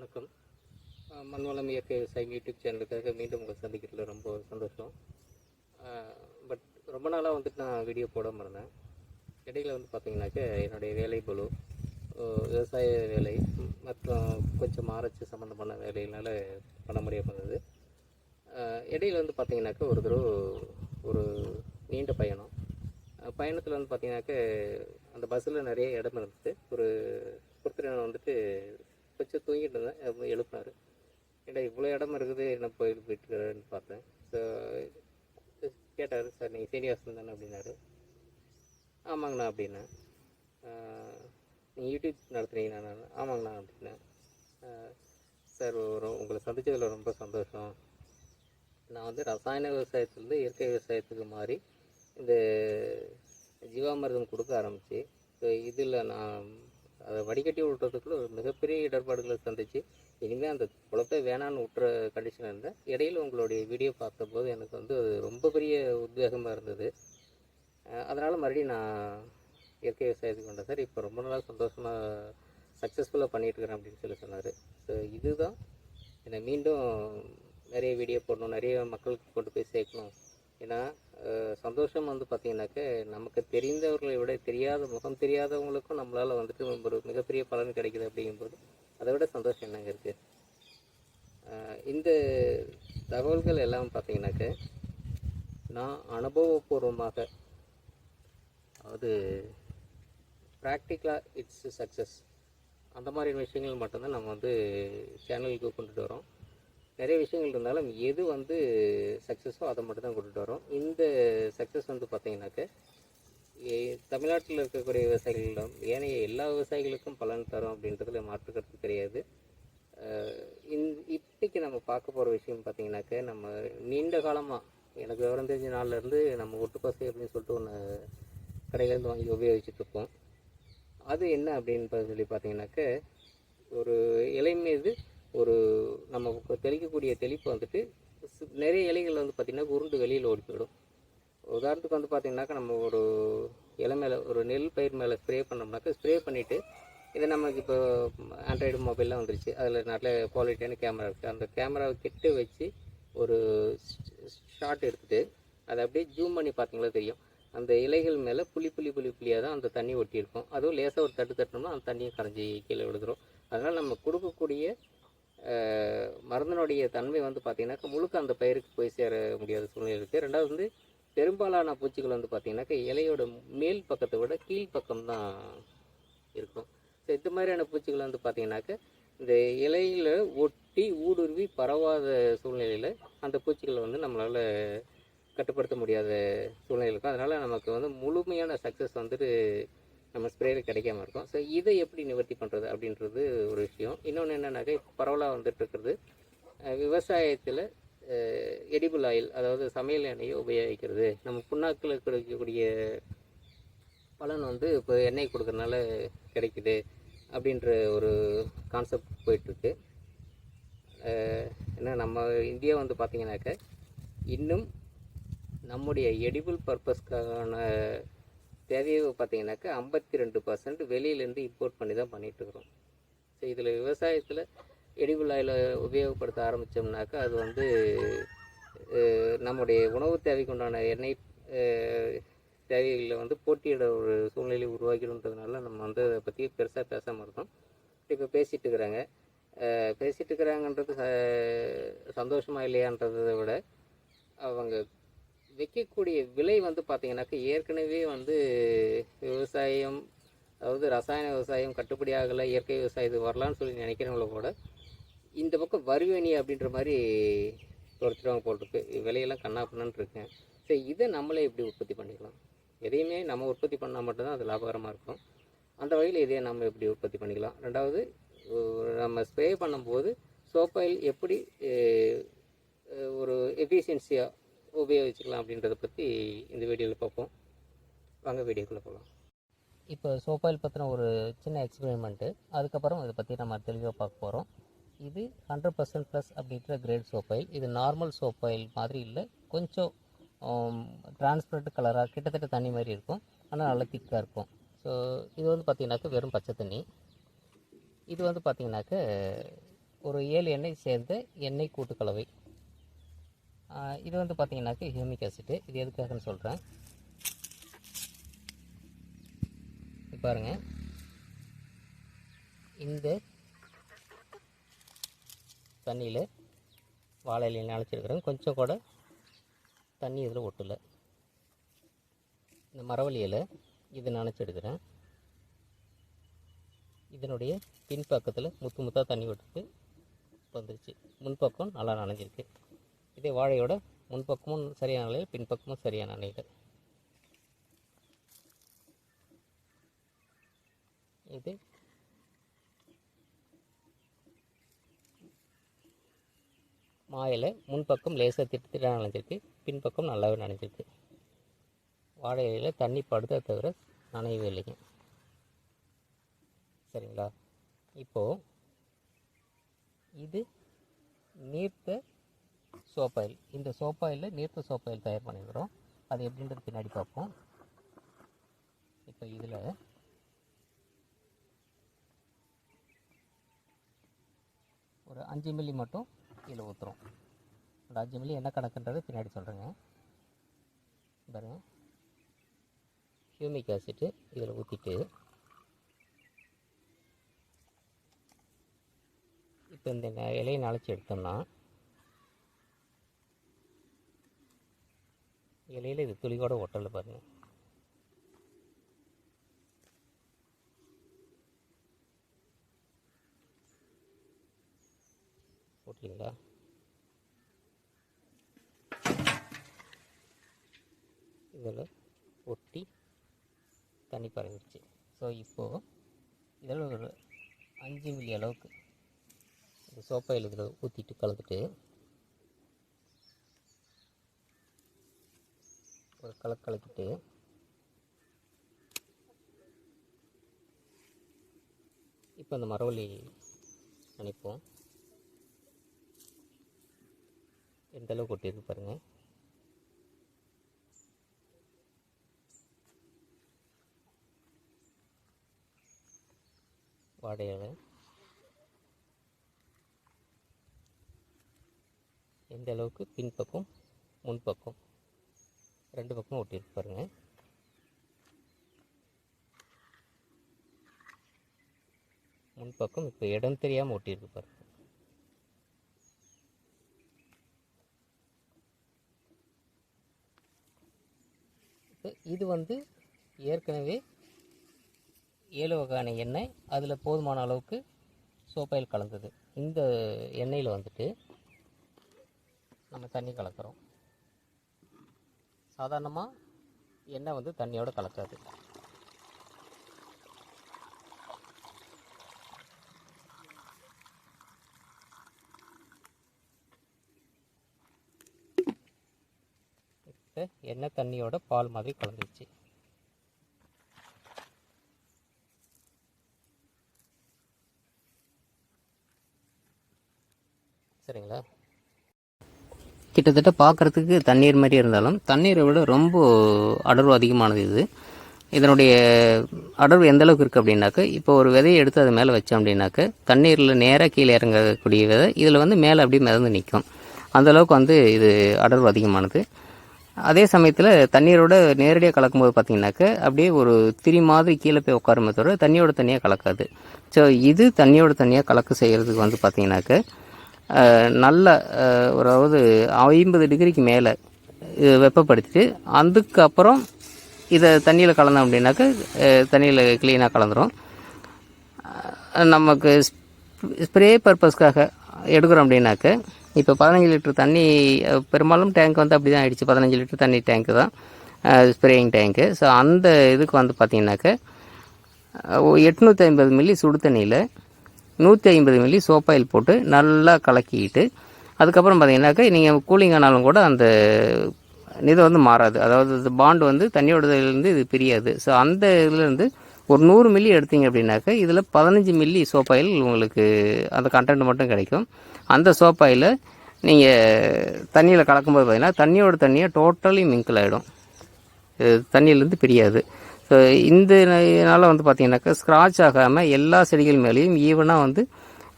வணக்கம். மண்வளம் இயற்கை விவசாயம் யூடியூப் சேனலுக்காக மீண்டும் உங்களை சந்திக்கிறதுல ரொம்ப சந்தோஷம். பட் ரொம்ப நாளாக வந்துட்டு நான் வீடியோ போடாமல் இருந்தேன். இடையில வந்து பார்த்தீங்கன்னாக்க என்னுடைய வேலை பளு விவசாய வேலை மற்றும் கொஞ்சம் ஆராய்ச்சி சம்மந்தமான வேலையினால் பண்ண முடியாமல் இருந்தது. இடையில் இடையில வந்து பார்த்தீங்கன்னாக்க ஒரு தடவை ஒரு நீண்ட பயணம். பயணத்தில் வந்து பார்த்தீங்கன்னாக்க அந்த பஸ்ஸில் நிறைய இடம் இருந்தது ஒரு ஒருத்தர் வந்துட்டு வச்சு தூங்கிட்டு இருந்தேன். அப்ப எழுப்பினாரு. ஏடா இவ்வளோ இடம் இருக்குது என்ன போயிட்டு போயிட்டுருன்னு பார்த்தேன். ஸோ கேட்டார் சார் நீங்கள் சீனிவாசன் தானே? அப்படின்னாரு. ஆமாங்கண்ணா அப்படின்னேன். நீங்கள் யூடியூப் நடத்துனீங்கண்ணா? ஆமாங்கண்ணா அப்படின்னேன். சார் ஒரு உங்களை சந்திச்சதில் ரொம்ப சந்தோஷம். நான் வந்து ரசாயன விவசாயத்துலேருந்து இயற்கை விவசாயத்துக்கு மாறி இந்த ஜீவாமிர்தம் கொடுக்க ஆரம்பிச்சு ஸோ இதில் நான் அதை வடிகட்டி விட்றதுக்குள்ள ஒரு மிகப்பெரிய இடர்பாடுகளை சந்திச்சு இனிமேல் அந்த குழப்பை வேணான்னு விட்டுற கண்டிஷன் இருந்தேன் இடையில உங்களுடைய வீடியோ பார்த்தபோது எனக்கு வந்து அது ரொம்ப பெரிய உத்வேகமாக இருந்தது. அதனால் மறுபடியும் நான் இயற்கை விவசாயத்துக்கு வந்தேன். சார் இப்போ ரொம்ப நாளாக சந்தோஷமாக சக்ஸஸ்ஃபுல்லாக பண்ணிகிட்ருக்கிறேன் அப்படின்னு சொல்லி சொன்னார். ஸோ இதுதான். என்னை மீண்டும் நிறைய வீடியோ போடணும் நிறைய மக்களுக்கு கொண்டு போய் சேர்க்கணும். ஏன்னா சந்தோஷம் வந்து பார்த்திங்கனாக்க நமக்கு தெரிந்தவர்களை விட தெரியாத முகம் தெரியாதவங்களுக்கும் நம்மளால் வந்துட்டு ஒரு மிகப்பெரிய பலன் கிடைக்குது அப்படிங்கும்போது அதை விட சந்தோஷம் என்னங்க இருக்குது இந்த தகவல்கள் எல்லாம் பார்த்திங்கனாக்க நான் அனுபவபூர்வமாக அதாவது ப்ராக்டிக்கலாக இட்ஸ் சக்ஸஸ் அந்த மாதிரி விஷயங்கள் மட்டும்தான் நம்ம வந்து சேனலுக்கு கொண்டுட்டு வரோம். நிறைய விஷயங்கள் இருந்தாலும் எது வந்து சக்ஸஸோ அதை மட்டும் தான் வரோம். இந்த சக்ஸஸ் வந்து பார்த்தீங்கன்னாக்க ஏ- தமிழ்நாட்டில் இருக்கக்கூடிய விவசாயிகளிடம் ஏனைய எல்லா விவசாயிகளுக்கும் பலன் தரும் அப்படின்றதுல மாற்றுக்கிறது கிடையாது. இந் இந்த நம்ம பார்க்க போகிற விஷயம் பார்த்தீங்கன்னாக்க நம்ம நீண்ட காலமாக எனக்கு விவரம் தெரிஞ்ச நாள்லேருந்து நம்ம ஒட்டுப்பசை அப்படின்னு சொல்லிட்டு ஒன்று கடையிலேருந்து வாங்கி உபயோகிச்சுட்டு இருப்போம். அது என்ன அப்படின்னு சொல்லி பார்த்தீங்கன்னாக்க ஒரு இலை மீது ஒரு நம்ம தெளிக்கக்கூடிய தெளிப்பு வந்துட்டு நிறைய இலைகள் வந்து பார்த்திங்கன்னா உருண்டு வெளியில் ஓடி போயிடும். உதாரணத்துக்கு வந்து பார்த்திங்கனாக்கா நம்ம ஒரு இலை மேலே ஒரு நெல் பயிர் மேலே ஸ்ப்ரே பண்ணோம்னாக்கா ஸ்ப்ரே பண்ணிவிட்டு இதை நமக்கு இப்போ ஆண்ட்ராய்டு மொபைல்லாம் வந்துருச்சு. அதில் நல்ல குவாலிட்டியான கேமரா இருக்குது அந்த கேமராவை கிட்ட வச்சு ஒரு ஷாட் எடுத்துகிட்டு அதை அப்படியே ஜூம் பண்ணி பார்த்தீங்களா தெரியும். அந்த இலைகள் மேலே புளி புளி புளி புளியாக தான் அந்த தண்ணி ஒட்டியிருக்கும். அதுவும் லேசாக ஒரு தட்டு தட்டினோம்னா அந்த தண்ணியை கரைஞ்சி கீழே விழுதுரும் அதனால் நம்ம கொடுக்கக்கூடிய மருந்தினுடைய தன்மை வந்து பார்த்திங்கனாக்கா முழுக்க அந்த பயிருக்கு போய் சேர முடியாத சூழ்நிலை இருக்குது ரெண்டாவது வந்து பெரும்பாலான பூச்சிகள் வந்து பார்த்திங்கனாக்கா இலையோட மேல் பக்கத்தை விட கீழ்ப்பக்கம் தான் இருக்கும். ஸோ இந்த மாதிரியான பூச்சிகள் வந்து பார்த்திங்கனாக்கா இந்த இலையில் ஒட்டி ஊடுருவி பரவாத சூழ்நிலையில் அந்த பூச்சிகளை வந்து நம்மளால் கட்டுப்படுத்த முடியாத சூழ்நிலை இருக்கும். அதனால் நமக்கு வந்து முழுமையான சக்ஸஸ் வந்துட்டு நம்ம ஸ்ப்ரேயில் கிடைக்காம இருக்கும். ஸோ இதை எப்படி நிவர்த்தி பண்ணுறது அப்படின்றது ஒரு விஷயம். இன்னொன்று என்னென்னாக்கா இப்போ பரவலாக வந்துட்டு இருக்கிறது விவசாயத்தில் எடிபிள் ஆயில் அதாவது சமையல் எண்ணெயை உபயோகிக்கிறது. நம்ம புண்ணாக்கில் கிடைக்கக்கூடிய பலன் வந்து இப்போ எண்ணெய் கொடுக்கறனால கிடைக்குது அப்படின்ற ஒரு கான்செப்ட் போயிட்டுருக்கு. ஏன்னா நம்ம இந்தியா வந்து பார்த்திங்கனாக்க இன்னும் நம்முடைய எடிபிள் பர்பஸ்க்கான தேவையை பார்த்தீங்கன்னாக்கா ஐம்பத்தி ரெண்டு பர்சன்ட் வெளியிலேருந்து இம்போர்ட் பண்ணி தான் பண்ணிகிட்ருக்குறோம் ஸோ இதில் விவசாயத்தில் எடிபிள் உபயோகப்படுத்த ஆரம்பித்தோம்னாக்கா அது வந்து நம்முடைய உணவு தேவைக்கு உண்டான எண்ணெய் தேவைகளில் வந்து போட்டியிட ஒரு சூழ்நிலை உருவாக்கிடுன்றதுனால நம்ம வந்து அதை பற்றி பெருசாக பேசாமல் இருக்கோம். இப்போ பேசிகிட்டு இருக்கிறாங்க. பேசிகிட்டு இருக்கிறாங்கன்றது ச- சந்தோஷமா இல்லையான்றதை விட அவங்க விற்கக்கூடிய விலை வந்து பார்த்திங்கனாக்கா ஏற்கனவே வந்து விவசாயம் அதாவது ரசாயன விவசாயம் கட்டுப்படி ஆகலை இயற்கை விவசாயத்துக்கு வரலான்னு சொல்லி நினைக்கிறவங்கள கூட இந்த பக்கம் வருவேணி அப்படின்ற மாதிரி துரத்துறவங்க போட்டிருக்கு விலையெல்லாம் கண்ணா இருக்கேன் சரி இதை நம்மளே எப்படி உற்பத்தி பண்ணிக்கலாம்? எதையுமே நம்ம உற்பத்தி பண்ணால் மட்டும்தான் அது லாபகரமாக இருக்கும். அந்த வகையில் இதையே நம்ம எப்படி உற்பத்தி பண்ணிக்கலாம்? ரெண்டாவது நம்ம ஸ்ப்ரே பண்ணும்போது சோப்பாயில் எப்படி ஒரு எஃபிஷியன்சியாக உபயோகிச்சுக்கலாம் அப்படின்றத பற்றி இந்த வீடியோவில் பார்ப்போம். வாங்க வீடியோக்குள்ளே போகலாம் இப்போ சோப்பாயில் பற்றின ஒரு சின்ன எக்ஸ்பெரிமெண்ட்டு அதுக்கப்புறம் இதை பற்றி நம்ம தெளிவாக பார்க்க போகிறோம் இது ஹண்ட்ரட் பர்சன்ட் ப்ளஸ் அப்படின்ற கிரேட் சோப்பாயில் இது நார்மல் சோப்பாயில் மாதிரி இல்லை. கொஞ்சம் டிரான்ஸ்பரண்ட் கலராக கிட்டத்தட்ட தண்ணி மாதிரி இருக்கும். ஆனால் நல்லா திக்காக இருக்கும். ஸோ இது வந்து பார்த்திங்கனாக்கா வெறும் பச்சை தண்ணி. இது வந்து பார்த்திங்கனாக்க ஒரு ஏழு எண்ணெய் சேர்ந்த எண்ணெய் கூட்டு கலவை இது வந்து பார்த்தீங்கன்னாக்க ஹியூமிக் ஆசிட்டு. இது எதுக்காகன்னு சொல்கிறேன் பாருங்க. இந்த தண்ணியில் வாழை இலையை அழைச்சிருக்கிறேன் கொஞ்சம் கூட தண்ணி இதில் ஒட்டலை. இந்த மரவழியில் இது நனைச்சி எடுக்கிறேன் இதனுடைய பின்பக்கத்தில் முத்து முத்தாக தண்ணி விட்டுட்டு வந்துருச்சு. முன்பக்கம் நல்லா நனைஞ்சிருக்கு. இதே வாழையோட முன்பக்கமும் சரியான நிலையில் பின்பக்கமும் சரியான நிலையில். இது. மாயில முன்பக்கம் லேசாக திட்டு நனைஞ்சிருக்கு பின்பக்கம் நல்லாவே நனைஞ்சிருக்கு. வாழை இலையில் தண்ணி படுத்த தவிர நனையவே இல்லைங்க. சரிங்களா? இப்போது இது நீர்த்த சோப்பாயில். இந்த சோப்பாயில் நீர்த்த சோப்பாயில் தயார் பண்ணிக்கிறோம் அது எப்படின்றது பின்னாடி பார்ப்போம். இப்போ இதில் ஒரு அஞ்சு மில்லி மட்டும் இதில் ஊற்றுறோம் அந்த அஞ்சு மில்லி என்ன கணக்குன்றது பின்னாடி சொல்கிறேங்க பாருங்க. ஹியூமிக் ஆசிட்டு இதில் ஊற்றிட்டு இப்போ இந்த இலையை நனைச்சி எடுத்தோம்னா இலையில் இது துளி ஒட்டலை பாருங்கள் ஓகேங்களா இதில் ஒட்டி தண்ணி பரவிடுச்சு. ஸோ இப்போது இதில் ஒரு அஞ்சு மில்லி அளவுக்கு இந்த சோப்பையில் இதில் ஊற்றிட்டு கலந்துட்டு கலக்கு கலக்கிட்டு. இப்போ அந்த மரவள்ளி நினைப்போம் எந்த அளவுக்கு கொட்டியிருக்கு பாருங்கள் வாடையில் எந்த அளவுக்கு? பின்பக்கம் முன்பக்கம். ரெண்டு பக்கமும் ஒட்டியிருக்கு பாருங்க. முன்பக்கம் இப்போ இடம் தெரியாமல் ஒட்டியிருக்கு பாருங்கள் இப்போ இது வந்து ஏற்கனவே ஏழு வகையான எண்ணெய் அதில் போதுமான அளவுக்கு சோப்பாயில் கலந்தது. இந்த எண்ணெயில் வந்துட்டு நம்ம தண்ணி கலக்கிறோம். சாதாரணமாக எண்ணெய் வந்து தண்ணியோடு கலக்காது. இப்போ எண்ணெய் தண்ணியோட பால் மாதிரி கலந்துச்சு சரிங்களா? கிட்டத்தட்ட பார்க்குறதுக்கு தண்ணீர் மாதிரி இருந்தாலும் தண்ணீரை விட ரொம்ப அடர்வு அதிகமானது இது. இதனுடைய அடர்வு எந்த அளவுக்கு இருக்குது அப்படின்னாக்க இப்போ ஒரு விதையை எடுத்து அது மேலே வச்சோம் அப்படின்னாக்க தண்ணீரில் நேராக கீழே இறங்கக்கூடிய விதை இதில் வந்து மேலே அப்படியே மிதந்து நிற்கும் அந்த அளவுக்கு வந்து இது அடர்வு அதிகமானது. அதே சமயத்தில் தண்ணீரோட நேரடியாக கலக்கும்போது பார்த்தீங்கன்னாக்க அப்படியே ஒரு திரி மாதிரி கீழே போய் உட்காருமே தவிர தண்ணியோட தண்ணியாக கலக்காது. ஸோ இது தண்ணியோட தண்ணியாக கலக்க செய்கிறதுக்கு வந்து பார்த்தீங்கன்னாக்க நல்ல ஒரு அதாவது ஐம்பது டிகிரிக்கு மேலே வெப்பப்படுத்திட்டு அதுக்கப்புறம் இதை தண்ணியில் கலந்தோம் அப்படின்னாக்க தண்ணியில் க்ளீனாக கலந்துரும். நமக்கு ஸ்ப்ரே பர்பஸ்க்காக எடுக்கிறோம் அப்படின்னாக்க இப்போ பதினஞ்சு லிட்டர் தண்ணி பெரும்பாலும் டேங்க் வந்து அப்படி தான் ஆகிடுச்சு பதினஞ்சு லிட்டர் தண்ணி டேங்க்கு தான். ஸ்ப்ரேயிங் டேங்க்கு ஸோ அந்த இதுக்கு வந்து பார்த்தீங்கன்னாக்க எட்நூற்றி ஐம்பது மில்லி சுடு தண்ணியில் நூற்றி ஐம்பது மில்லி சோப்பாயில் போட்டு நல்லா கலக்கிட்டு அதுக்கப்புறம் பார்த்தீங்கன்னாக்கா நீங்கள் கூலிங் ஆனாலும் கூட அந்த இது வந்து மாறாது. அதாவது பாண்ட் வந்து தண்ணியோடதுலேருந்து இது பிரியாது. ஸோ அந்த இதுலேருந்து ஒரு நூறு மில்லி எடுத்தீங்க அப்படின்னாக்கா இதில் பதினஞ்சு மில்லி சோப்பாயில் உங்களுக்கு அந்த கண்டென்ட் மட்டும் கிடைக்கும். அந்த சோப்பாயில் நீங்கள் தண்ணியில் கலக்கும்போது பார்த்தீங்கன்னா தண்ணியோட தண்ணியை டோட்டலி மிங்கிள் ஆகிடும் தண்ணியிலேருந்து பிரியாது. ஸோ இந்த இதனால் வந்து பார்த்திங்கனாக்கா ஸ்க்ராட்ச் ஆகாமல் எல்லா செடிகள் மேலேயும் ஈவனாக வந்து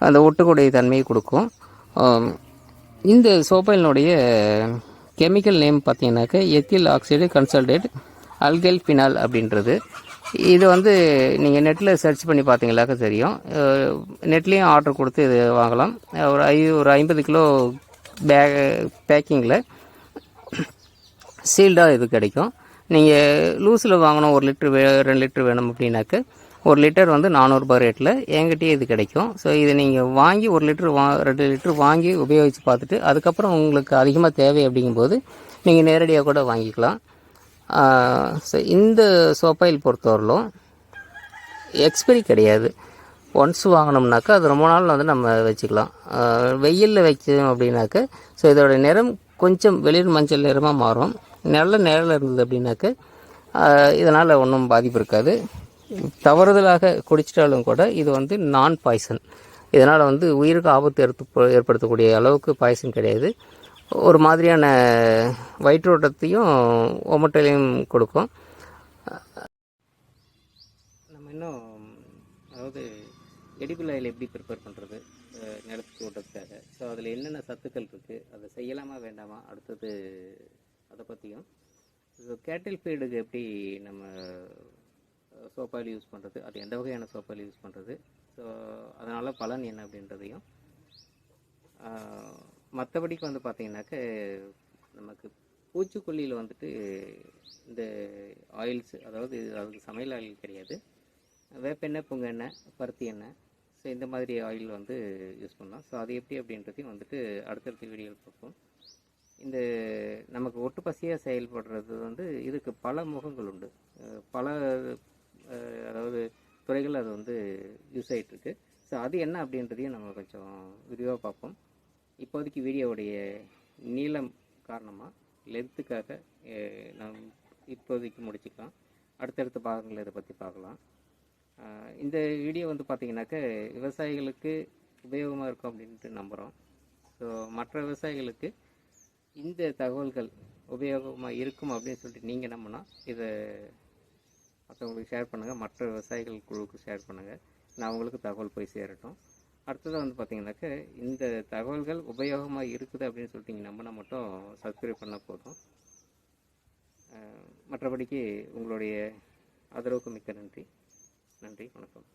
அந்த ஒட்டுக்கூடிய தன்மையை கொடுக்கும். இந்த சோப்பாயினுடைய கெமிக்கல் நேம் பார்த்தீங்கன்னாக்க ethyl oxide consolidated alkyl phenol அப்படின்றது. இது வந்து நீங்கள் நெட்டில் சர்ச் பண்ணி பார்த்தீங்களாக்க தெரியும். நெட்லேயும் ஆர்டர் கொடுத்து இது வாங்கலாம். ஒரு ஐ ஒரு ஐம்பது கிலோ பேக் பேக்கிங்கில் சீல்டாக இது கிடைக்கும். நீங்கள் லூஸில் வாங்கணும் ஒரு லிட்டர் வே ரெண்டு லிட்டர் வேணும் அப்படின்னாக்க ஒரு லிட்டர் வந்து நானூறுபா ரேட்டில் என்கிட்டயே இது கிடைக்கும். ஸோ இதை நீங்கள் வாங்கி ஒரு லிட்டர் வா ரெண்டு லிட்டர் வாங்கி உபயோகித்து பார்த்துட்டு அதுக்கப்புறம் உங்களுக்கு அதிகமாக தேவை அப்படிங்கும்போது நீங்கள் நேரடியாக கூட வாங்கிக்கலாம். ஸோ இந்த சோப்பாயில் பொறுத்தவரையிலும் எக்ஸ்பைரி கிடையாது. ஒன்ஸ் வாங்கினோம்னாக்கா அது ரொம்ப நாள் வந்து நம்ம வச்சுக்கலாம். வெயிலில் வச்சோம் அப்படின்னாக்க ஸோ இதோட நிறம் கொஞ்சம் வெளிர் மஞ்சள் நிறமாக மாறும். நல்ல நிழல் இருந்தது அப்படின்னாக்க இதனால் ஒன்றும் பாதிப்பு இருக்காது. தவறுதலாக குடிச்சிட்டாலும் கூட இது வந்து நான் பாய்சன் இதனால் வந்து உயிருக்கு ஆபத்து ஏற்ப ஏற்படுத்தக்கூடிய அளவுக்கு பாய்சன் கிடையாது. ஒரு மாதிரியான வயிற்றோட்டத்தையும் ஒமட்டலையும் கொடுக்கும். நம்ம இன்னும் அதாவது எடிபிள் எப்படி ப்ரிப்பேர் பண்ணுறது நிலத்துக்கு ஓட்டுறதுக்காக ஸோ அதில் என்னென்ன சத்துக்கள் இருக்குது அதை செய்யலாமா வேண்டாமா? அடுத்தது அதை பற்றியும் கேட்டில் ஃபீடுக்கு எப்படி நம்ம சோப்பாயில் யூஸ் பண்ணுறது அது எந்த வகையான சோப்பாயில் யூஸ் பண்ணுறது ஸோ அதனால் பலன் என்ன அப்படின்றதையும் மற்றபடிக்கு வந்து பார்த்தீங்கன்னாக்க நமக்கு பூச்சிக்கொல்லியில் வந்துட்டு இந்த ஆயில்ஸ் அதாவது அதுக்கு சமையல் ஆயில் கிடையாது. வேப்பெண்ணெய் புங்க எண்ணெய் பருத்தி எண்ணெய் ஸோ இந்த மாதிரி ஆயில் வந்து யூஸ் பண்ணலாம். ஸோ அது எப்படி அப்படின்றதையும் வந்துட்டு அடுத்தடுத்த வீடியோவில் பார்ப்போம். இந்த நமக்கு ஒட்டு பசியாக செயல்படுறது வந்து இதுக்கு பல முகங்கள் உண்டு. பல அதாவது துறைகள் அது வந்து யூஸ் ஆகிட்டுருக்கு ஸோ அது என்ன அப்படின்றதையும் நம்ம கொஞ்சம் விரிவாக பார்ப்போம். இப்போதைக்கு வீடியோவுடைய நீளம் காரணமாக லென்த்துக்காக நம் இப்போதைக்கு முடிச்சுக்கலாம். அடுத்தடுத்த பாகங்கள் இதை பற்றி பார்க்கலாம். இந்த வீடியோ வந்து பார்த்திங்கனாக்க விவசாயிகளுக்கு உபயோகமாக இருக்கும் அப்படின்ட்டு நம்புகிறோம் ஸோ மற்ற விவசாயிகளுக்கு இந்த தகவல்கள் உபயோகமாக இருக்கும் அப்படின்னு சொல்லிட்டு நீங்கள் நம்பினா இதை மற்றவங்களுக்கு ஷேர் பண்ணுங்கள் மற்ற விவசாயிகள் குழுவுக்கு ஷேர் பண்ணுங்கள் நான் உங்களுக்கு தகவல் போய் சேரட்டும். அடுத்ததாக வந்து பார்த்திங்கனாக்க இந்த தகவல்கள் உபயோகமாக இருக்குது அப்படின்னு சொல்லிட்டு நீங்கள் நம்பினா மட்டும் சப்ஸ்கிரைப் பண்ணால் போதும். மற்றபடிக்கு உங்களுடைய ஆதரவுக்கு மிக்க நன்றி. நன்றி. வணக்கம்.